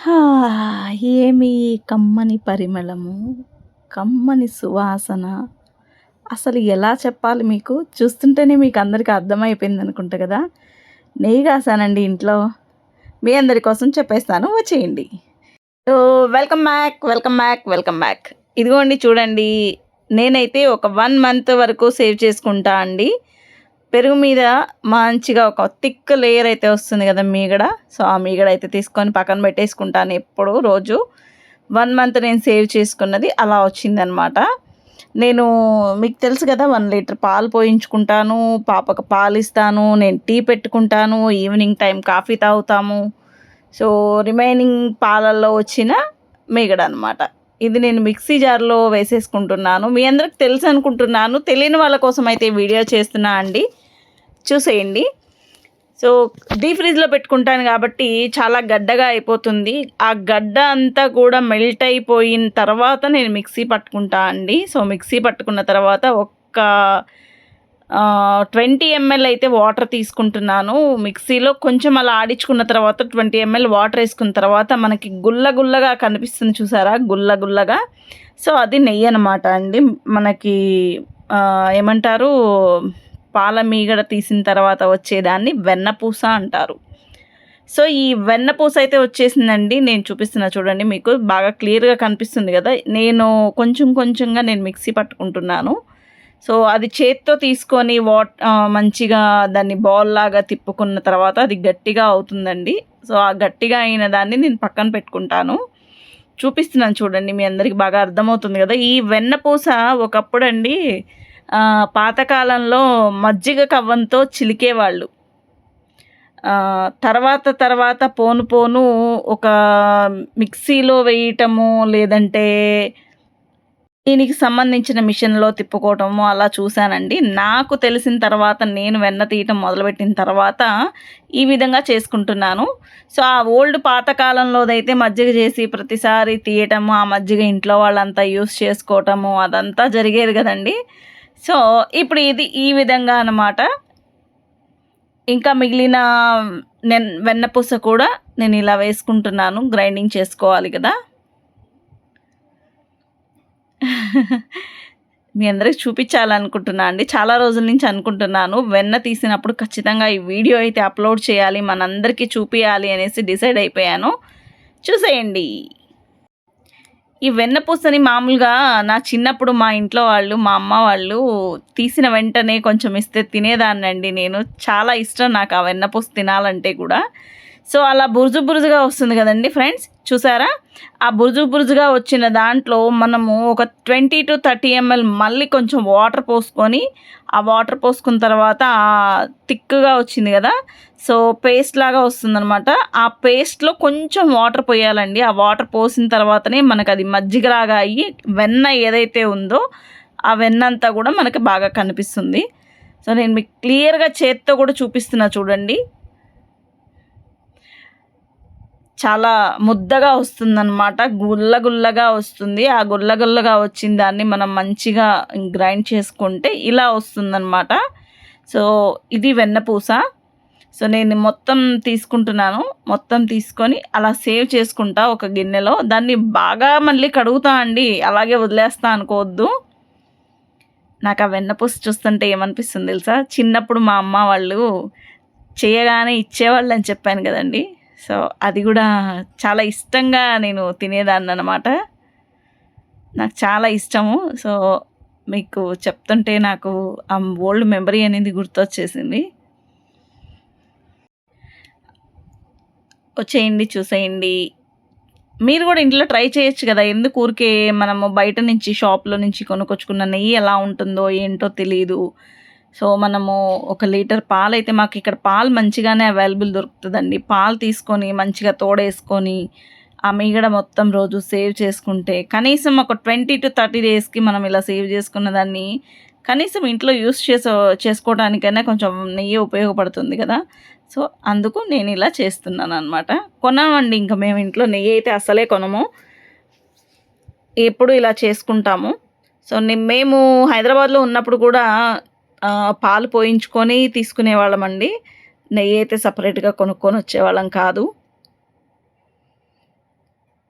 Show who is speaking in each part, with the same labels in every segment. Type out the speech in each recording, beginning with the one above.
Speaker 1: హా! ఏమి కమ్మని పరిమళము, కమ్మని సువాసన. అసలు ఎలా చెప్పాలి మీకు? చూస్తుంటేనే మీకు అందరికి అర్థమైపోయిందనుకుంటా కదా! నెయ్యి కాసానండి ఇంట్లో. మీ అందరి కోసం చెప్పేస్తాను వచ్చేయండి. So, welcome back, welcome back, welcome back. ఇదిగోండి చూడండి. నేనైతే ఒక వన్ మంత్ వరకు సేవ్ చేసుకుంటా అండి. పెరుగు మీద మంచిగా ఒక థిక్ లేయర్ అయితే వస్తుంది కదా మీగడ. సో, ఆ మీగడ అయితే తీసుకొని పక్కన పెట్టేసుకుంటాను ఎప్పుడు రోజు. వన్ మంత్ నేను సేవ్ చేసుకున్నది అలా వచ్చిందనమాట. నేను మీకు తెలుసు కదా వన్ లీటర్ పాలు పోయించుకుంటాను. పాపకు పాలు ఇస్తాను నేను టీ పెట్టుకుంటాను. ఈవినింగ్ టైం కాఫీ తాగుతాము. సో, రిమైనింగ్ పాలల్లో వచ్చిన మీగడ అనమాట. ఇది నేను మిక్సీ జార్‌లో వేసేసుకుంటున్నాను. మీ అందరికి తెలుసు అనుకుంటున్నాను. తెలియని వాళ్ళ కోసం అయితే వీడియో చేస్తున్నా అండి. చూసేయండి. సో, డీప్ ఫ్రిడ్జ్‌లో పెట్టుకుంటాను కాబట్టి చాలా గడ్డగా అయిపోతుంది. ఆ గడ్డ అంతా కూడా మెల్ట్ అయిపోయిన తర్వాత నేను మిక్సీ పట్టుకుంటా అండి. సో, మిక్సీ పట్టుకున్న తర్వాత ఒక్క ట్వంటీ ఎంఎల్ అయితే వాటర్ తీసుకుంటున్నాను. మిక్సీలో కొంచెం అలా ఆడించుకున్న తర్వాత 20 ఎంఎల్ వాటర్ వేసుకున్న తర్వాత మనకి గుల్ల గుల్లగా కనిపిస్తుంది చూసారా? గుల్ల గుల్లగా. సో, అది నెయ్యి అనమాట అండి. మనకి ఏమంటారు? పాల మీగడ తీసిన తర్వాత వచ్చేదాన్ని వెన్నపూస అంటారు. సో, ఈ వెన్నపూస అయితే వచ్చేసిందండి. నేను చూపిస్తున్నా చూడండి మీకు బాగా క్లియర్‌గా కనిపిస్తుంది కదా! నేను కొంచెం కొంచెంగా నేను మిక్సీ పట్టుకుంటున్నాను. సో, అది చేత్తో తీసుకొని వాట్ మంచిగా దాన్ని బాల్‌లాగా తిప్పుకున్న తర్వాత అది గట్టిగా అవుతుందండి. సో, ఆ గట్టిగా అయిన దాన్ని నేను పక్కన పెట్టుకుంటాను. చూపిస్తున్నాను చూడండి. మీ అందరికి బాగా అర్థమవుతుంది కదా! ఈ వెన్నపూస ఒకప్పుడు అండి పాతకాలంలో మజ్జిగ కవ్వంతో చిలికేవాళ్ళు. తర్వాత తర్వాత పోను పోను ఒక మిక్సీలో వేయటము లేదంటే దీనికి సంబంధించిన మిషన్‌లో తిప్పుకోవటము అలా చూశానండి నాకు తెలిసిన తర్వాత నేను వెన్న తీయటం మొదలుపెట్టిన తర్వాత ఈ విధంగా చేసుకుంటున్నాను. సో, ఆ ఓల్డ్ పాతకాలంలోదైతే మజ్జిగ చేసి ప్రతిసారి తీయటము, ఆ మజ్జిగ ఇంట్లో వాళ్ళంతా యూస్ చేసుకోవటము అదంతా జరిగేది కదండీ! సో, ఇప్పుడు ఇది ఈ విధంగా అనమాట. ఇంకా మిగిలిన నెన్ వెన్నపూస కూడా నేను ఇలా వేసుకుంటున్నాను. గ్రైండింగ్ చేసుకోవాలి కదా! మీ అందరికి చూపించాలనుకుంటున్నా అండి. చాలా రోజుల నుంచి అనుకుంటున్నాను. వెన్న తీసినప్పుడు ఖచ్చితంగా ఈ వీడియో అయితే అప్లోడ్ చేయాలి. మనందరికీ చూపించాలి అనేసి డిసైడ్ అయిపోయాను. చూసేయండి. ఈ వెన్నపూసని మామూలుగా నా చిన్నప్పుడు మా ఇంట్లో వాళ్ళు, మా అమ్మ వాళ్ళు తీసిన వెంటనే కొంచెం ఇస్తే తినేదాన్నండి నేను. చాలా ఇష్టం నాకు ఆ వెన్నపూస తినాలంటే కూడా. సో, అలా బురుజు బురుజుగా వస్తుంది కదండి ఫ్రెండ్స్. చూసారా? ఆ బురుజు బురుజుగా వచ్చిన దాంట్లో మనము ఒక 20-30 ఎంఎల్ మళ్ళీ కొంచెం వాటర్ పోసుకొని, ఆ వాటర్ పోసుకున్న తర్వాత థిక్‌గా వచ్చింది కదా! సో, పేస్ట్ లాగా వస్తుందనమాట. ఆ పేస్ట్‌లో కొంచెం వాటర్ పోయాలండి. ఆ వాటర్ పోసిన తర్వాతనే మనకది మజ్జిగలాగా అయ్యి వెన్న ఏదైతే ఉందో ఆ వెన్న అంతా కూడా మనకి బాగా కనిపిస్తుంది. సో, నేను మీకు క్లియర్‌గా చేత్తో కూడా చూపిస్తున్నా చూడండి. చాలా ముద్దగా వస్తుందనమాట. గుల్ల గుల్లగా వస్తుంది. ఆ గుల్ల గుల్లగా వచ్చిన దాన్ని మనం మంచిగా గ్రైండ్ చేసుకుంటే ఇలా వస్తుందనమాట. సో, ఇది వెన్నపూస. సో, నేను మొత్తం తీసుకుంటున్నాను. మొత్తం తీసుకొని అలా సేవ్ చేసుకుంటా ఒక గిన్నెలో. దాన్ని బాగా మళ్ళీ కడుగుతా అండి. అలాగే వదిలేస్తా అనుకోవద్దు. నాకు ఆ వెన్నపూస చూస్తుంటే ఏమనిపిస్తుంది తెలుసా? చిన్నప్పుడు మా అమ్మ వాళ్ళు చేయగానే ఇచ్చేవాళ్ళు అని చెప్పాను కదండీ! సో, అది కూడా చాలా ఇష్టంగా నేను తినేదాన్ని అనమాట నాకు చాలా ఇష్టము. సో, మీకు చెప్తుంటే నాకు ఆ ఓల్డ్ మెమరీ అనేది గుర్తొచ్చేసింది. వచ్చేయండి. చూసేయండి. మీరు కూడా ఇంట్లో ట్రై చేయొచ్చు కదా! ఎందుకు ఊరికే మనము బయట నుంచి షాప్‌లో నుంచి కొనుక్కొచ్చుకున్న నెయ్యి ఎలా ఉంటుందో ఏంటో తెలియదు సో, మనము ఒక లీటర్ పాలైతే ఇక్కడ పాలు మంచిగానే అవైలబుల్ దొరుకుతుందండి పాలు తీసుకొని మంచిగా తోడేసుకొని, ఆ మీగడ మొత్తం రోజు సేవ్ చేసుకుంటే కనీసం ఒక 20-30 డేస్‌కి మనం ఇలా సేవ్ చేసుకున్న దాన్ని కనీసం ఇంట్లో యూస్ చేసే చేసుకోవడానికైనా కొంచెం నెయ్యి ఉపయోగపడుతుంది కదా! సో, అందుకు నేను ఇలా చేస్తున్నాను అనమాట కొనమండి ఇంక మేము ఇంట్లో నెయ్యి అయితే అసలే కొనము. ఎప్పుడు ఇలా చేసుకుంటాము. సో, మేము హైదరాబాద్‌లో ఉన్నప్పుడు కూడా పాలు పోయించుకొని తీసుకునేవాళ్ళమండి. నెయ్యి అయితే సపరేట్గా కొనుక్కొని వచ్చేవాళ్ళం కాదు.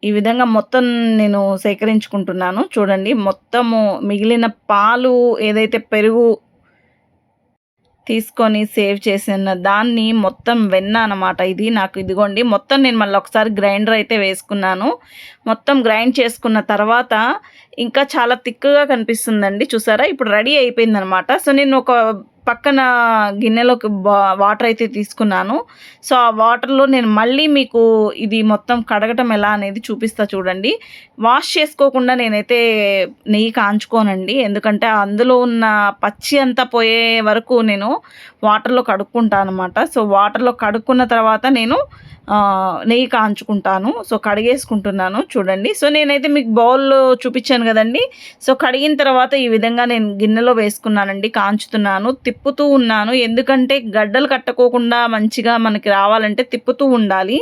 Speaker 1: ఈ విధంగా మొత్తం నేను సేకరించుకుంటున్నాను చూడండి మొత్తము మిగిలిన పాలు ఏదైతే పెరుగు తీసుకొని సేవ్ చేసిన దాన్ని మొత్తం వెన్న అనమాట ఇది నాకు ఇదిగోండి. మొత్తం నేను మళ్ళీ ఒకసారి గ్రైండర్ అయితే వేసుకున్నాను. మొత్తం గ్రైండ్ చేసుకున్న తర్వాత ఇంకా చాలా థిక్గా కనిపిస్తుందండి. చూసారా? ఇప్పుడు రెడీ అయిపోయిందనమాట సో నేను ఒక పక్కన గిన్నెలోకి వాటర్ అయితే తీసుకున్నాను. సో ఆ వాటర్లో నేను మళ్ళీ మీకు ఇది మొత్తం కడగటం ఎలా అనేది చూపిస్తా చూడండి. వాష్ చేసుకోకుండా నేనైతే నెయ్యి కాంచుకోనండి. ఎందుకంటే అందులో ఉన్న పచ్చి అంతా పోయే వరకు నేను వాటర్లో కడుక్కుంటాను అనమాట సో వాటర్లో కడుక్కున్న తర్వాత నేను నెయ్యి కాంచుకుంటాను. సో కడిగేసుకుంటున్నాను చూడండి. సో నేనైతే మీకు బౌల్లో చూపించాను కదండి. సో కడిగిన తర్వాత ఈ విధంగా నేను గిన్నెలో వేసుకున్నానండి కాంచుతున్నాను. తిప్పుతూ ఉన్నాను. ఎందుకంటే గడ్డలు కట్టుకోకుండా మంచిగా మనకి రావాలంటే తిప్పుతూ ఉండాలి.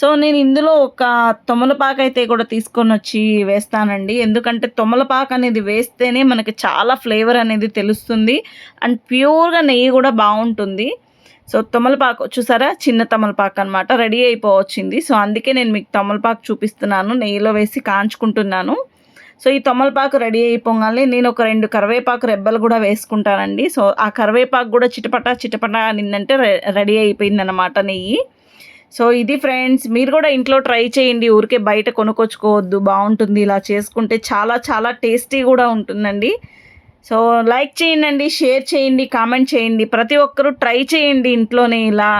Speaker 1: సో నేను ఇందులో ఒక తొమలపాకు అయితే కూడా తీసుకొని వచ్చి వేస్తానండి. ఎందుకంటే తొమలపాకు అనేది వేస్తేనే మనకి చాలా ఫ్లేవర్ అనేది తెలుస్తుంది. అండ్ ప్యూర్గా నెయ్యి కూడా బాగుంటుంది. సో తమలపాకు చూసారా? చిన్న తమలపాకు అనమాట రెడీ అయిపోవచ్చింది. సో అందుకే నేను మీకు తమలపాకు చూపిస్తున్నాను. నెయ్యిలో వేసి కాంచుకుంటున్నాను. సో ఈ తమలపాకు రెడీ అయిపోగానే నేను ఒక రెండు కరివేపాకు రెబ్బలు కూడా వేసుకుంటానండి. సో ఆ కరివేపాకు కూడా చిటపట చిటపట నిన్నంటే రెడీ అయిపోయిందన్నమాట నెయ్యి. సో ఇది ఫ్రెండ్స్ మీరు కూడా ఇంట్లో ట్రై చేయండి. ఊరికే బయట కొనుక్కొచ్చుకోవద్దు బాగుంటుంది. ఇలా చేసుకుంటే చాలా చాలా టేస్టీ కూడా ఉంటుందండి. సో లైక్ చేయండి షేర్ చేయండి కామెంట్ చేయండి. ప్రతి ఒక్కరూ ట్రై చేయండి ఇంట్లోనే ఇలా.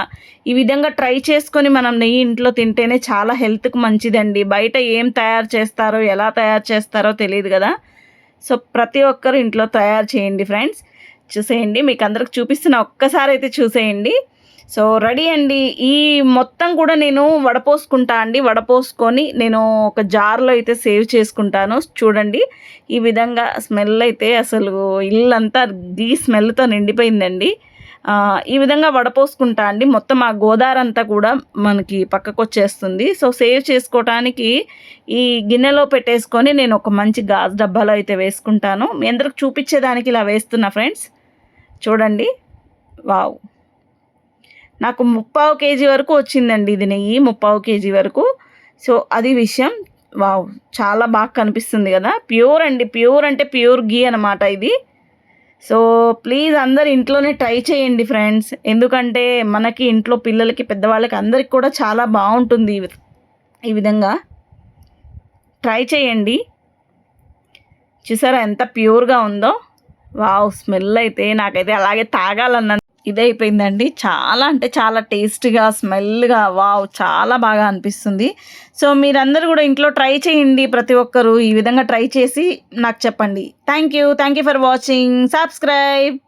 Speaker 1: ఈ విధంగా ట్రై చేసుకొని మనం నెయ్యి ఇంట్లో తింటేనే చాలా హెల్త్కి మంచిదండి. బయట ఏం తయారు చేస్తారో ఎలా తయారు చేస్తారో తెలియదు కదా. సో ప్రతి ఒక్కరు ఇంట్లో తయారు చేయండి ఫ్రెండ్స్. చూసేయండి మీకు అందరికి చూపిస్తున్న ఒక్కసారి అయితే చూసేయండి. సో రెడీ అండి. ఈ మొత్తం కూడా నేను వడపోసుకుంటా అండి. వడపోసుకొని నేను ఒక జార్లో అయితే సేవ్ చేసుకుంటాను. చూడండి ఈ విధంగా స్మెల్ అయితే అసలు ఇల్లంతా ఈ స్మెల్తో నిండిపోయిందండి. ఈ విధంగా వడపోసుకుంటా అండి. మొత్తం ఆ గోదారంతా కూడా మనకి పక్కకు వచ్చేస్తుంది సో సేవ్ చేసుకోవటానికి ఈ గిన్నెలో పెట్టేసుకొని నేను ఒక మంచి గాజు డబ్బాలో అయితే వేసుకుంటాను. మీ అందరికి చూపించేదానికి ఇలా వేస్తున్నా ఫ్రెండ్స్. చూడండి. వావ్. నాకు ముప్పావు కేజీ వరకు వచ్చిందండి ఇది నెయ్యి ముప్పావు కేజీ వరకు. సో అది విషయం వావ్ చాలా బాగా కనిపిస్తుంది కదా. ప్యూర్ అండి ప్యూర్ అంటే ప్యూర్ గీ అనమాట ఇది. సో ప్లీజ్ అందరు ఇంట్లోనే ట్రై చేయండి ఫ్రెండ్స్. ఎందుకంటే మనకి ఇంట్లో పిల్లలకి పెద్దవాళ్ళకి అందరికి కూడా చాలా బాగుంటుంది ఈ విధంగా ట్రై చేయండి. చూసారా ఎంత ప్యూర్గా ఉందో? వావ్ స్మెల్ అయితే నాకైతే అలాగే తాగాలన్న ఇదైపోయిందండి. చాలా అంటే చాలా టేస్ట్గా స్మెల్గా వావ్! చాలా బాగా అనిపిస్తుంది. సో మీరందరూ కూడా ఇంట్లో ట్రై చేయండి ప్రతి ఒక్కరూ. ఈ విధంగా ట్రై చేసి నాకు చెప్పండి. Thank you thank you for watching. Subscribe!